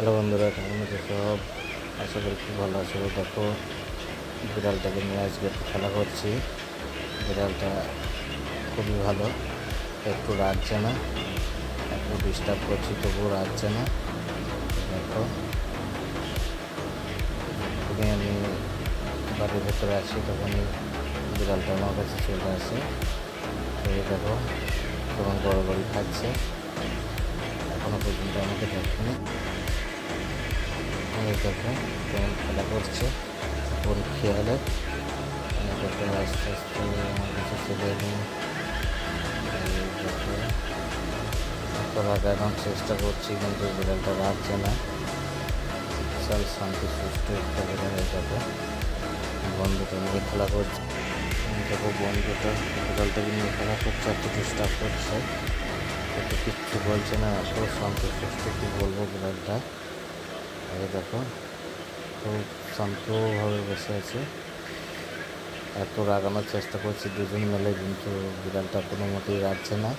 Hello বন্ধুরা, কেমন আছো সব? আশা করি খুব ভালো আছো। দেখো, বিড়ালটাকে নিয়ে আজকে একটু খেলা করছি। বিড়ালটা খুবই ভালো, একটু রাখছে না, একটু ডিস্টার্ব করছি, তবুও রাখছে না। দেখো, যখনই আমি বাড়ির ভেতরে আসি, তখনই বিড়ালটা আমার কাছে চলে আসে। এই দেখো, কেমন গড়াগড়ি খাচ্ছে। এখনও পর্যন্ত আমাকে দেখেনি। এই দেখো কেমন খেলা করছে কোন খেয়ালে। দেখো, আস্তে আস্তে কাছে চলে রাগানোর চেষ্টা করছি, কিন্তু বিড়ালটা রাখছে না। বিশাল শান্তি, সুস্থ একটা বিড়াল দেখো। বন্ধুটা নিয়ে খেলা করছে। দেখো, বন্ধুটা বিড়ালটাকে নিয়ে খেলা করছে, এত ডিস্টার্ব করছে। এত কিচ্ছু বলছে না এত শান্ত, সুস্থ, কী বলব বিড়ালটা? এই দেখো, খুব শান্তভাবে বসে আছে। এত রাগানোর চেষ্টা করছি, দুজন মিলে, কিন্তু বিড়ালটা কোনো মতেই রাখছে না।